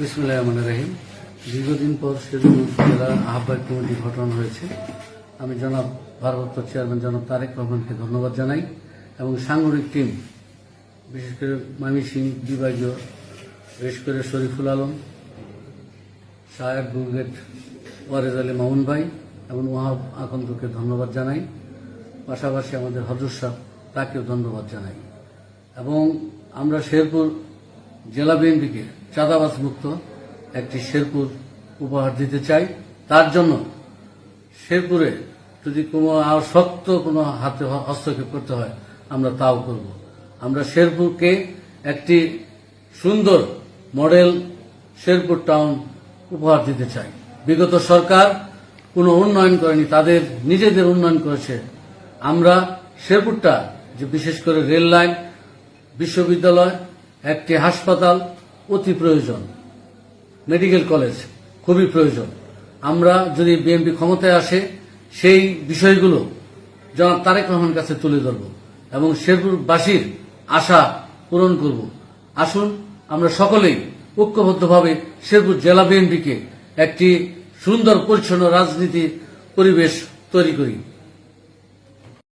বিসমুল্লাহ রাহিম। দীর্ঘদিন পর শেরপুর জেলা আহ্বায়ক কমিটি গঠন হয়েছে। আমি জনাব ভারপ্রাপ্ত চেয়ারম্যান জনাব তারেক রহমানকে ধন্যবাদ জানাই এবং সাংগঠনিক টিম, বিশেষ করে মামি সিং, বিভাগীয় বিশেষ করে শরীফুল আলম শাহের ব্রিগেড ওয়ারেজ আলী মামুন ভাই এবং ওয়াহাব আকন্দকে ধন্যবাদ জানাই। পাশাপাশি আমাদের হজর সাহ তাকেও ধন্যবাদ জানাই। এবং আমরা শেরপুর জেলা বিএনপিকে চাঁদাবাজ মুক্ত একটি শেরপুর উপহার দিতে চাই। তার জন্য শেরপুরে যদি কোনো আর শক্ত কোনো হাতে হস্তক্ষেপ করতে হয়, আমরা তাও করব। আমরা শেরপুরকে একটি সুন্দর মডেল শেরপুর টাউন উপহার দিতে চাই। বিগত সরকার কোনো উন্নয়ন করেনি, তাদের নিজেদের উন্নয়ন করেছে। আমরা শেরপুরটা যে বিশেষ করে রেল লাইন বিশ্ববিদ্যালয়, একটি হাসপাতাল অতি প্রয়োজন। মেডিকেল কলেজ খুবই প্রয়োজন। আমরা যদি বিএনপি ক্ষমতায় আসে, সেই বিষয়গুলো জনাব তারেক রহমানের কাছে তুলে ধরব এবং শেরপুরবাসীর আশা পূরণ করব। আসুন, আমরা সকলেই ঐক্যবদ্ধভাবে শেরপুর জেলা বিএনপিকে একটি সুন্দর, পরিচ্ছন্ন রাজনীতির পরিবেশ তৈরি করি।